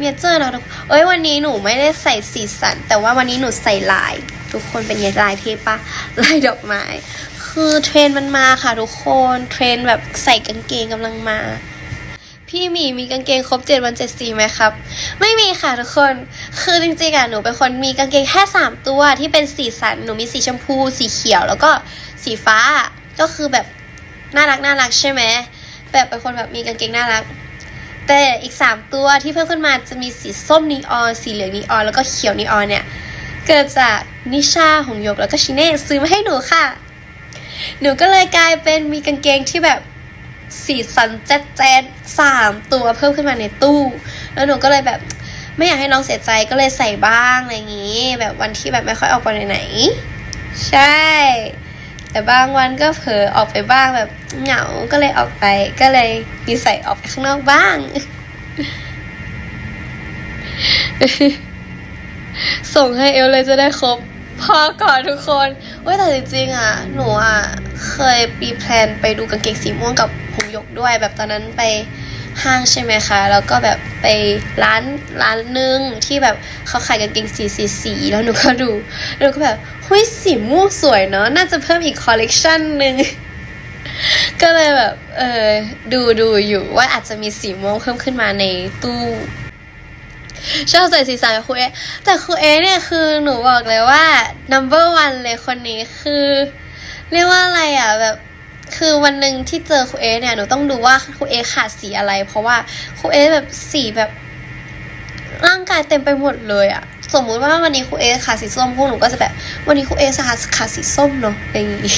เนเจอร์นะทุกเอ้ยวันนี้หนูไม่ได้ใส่สีสัน แต่ว่าวันนี้หนูใส่ลาย ทุกคนเป็นไงลายเทปะลายดอกไม้ คือเทรนมันมาค่ะทุกคนเทรนแบบใส่กางเกงกำลังมา พี่หมีมีกางเกงครบเจ็ดวันเจ็ดสีไหมครับ ไม่มีค่ะทุกคน คือจริงๆอะหนูเป็นคนมีกางเกงแค่สามตัวที่เป็นสีสันหนูมีสีชมพู สีเขียวแล้วก็สีฟ้าก็คือแบบน่ารักน่ารักใช่ไหมแบบเป็นคนแบบมีกางเกงน่ารัก แต่อีกสามตัวที่เพิ่มขึ้นมาจะมีสีส้มนีออนสีเหลืองนีออนแล้วก็เขียวนีออนเนี่ย เกิดจากนิชาหงยกแล้วก็ชิเน่ซื้อมาให้หนูค่ะ หนูก็เลยกลายเป็นมีกางเกงที่แบบสีสันแจ๊ดแจ๊ดสามตัวเพิ่มขึ้นมาในตู้ แล้วหนูก็เลยแบบไม่อยากให้น้องเสียใจก็เลยใส่บ้างอะไรอย่างนี้ แบบวันที่แบบไม่ค่อยออกไปไหน ใช่ แต่บางวันก็เผลอออกไปบ้างแบบเหงาก็เลยออกไป ก็เลยมีใส่ออกไปข้างนอกบ้าง ส่งให้เอลเลยจะได้ครบพอก่อนทุกคนเว้ยแต่จริงๆอะ หนูอะ เคยปีแพลนไปดูกางเกงสีม่วงกับหงหยกด้วย แบบตอนนั้นไป ห้างใช่ไหมคะ แล้วก็แบบไปร้านร้านหนึงที่แบบเขาขายกางเกงสีสีสีแล้วหนูก็ดูหนูก็แบบเฮ้ยสีม่วงสวยเนาะน่าจะเพิ่มอีกคอลเลกชันหนึ่งก็เลยแบบ เออดูดูอยู่ว่าอาจจะมีสีม่วงเพิ่มขึ้นมาในตู้ชอบใส่สีสันกับครูเอแต่ครูเอเนี่ยคือหนูบอกเลยว่า number one เลยคนนี้คือ เรียกว่าอะไรอะแบบ คือวันหนึ่งที่เจอครูเอเนี่ยหนูต้องดูว่าครูเอขาดสีอะไร เพราะว่าครูเอแบบสีแบบร่างกายเต็มไปหมดเลยอะสมมุติว่าวันนี้ครูเอขาดสีส้มพวกหนูก็จะแบบ วันนี้ครูเอขาดขาดสีส้มเนาะอย่างนี้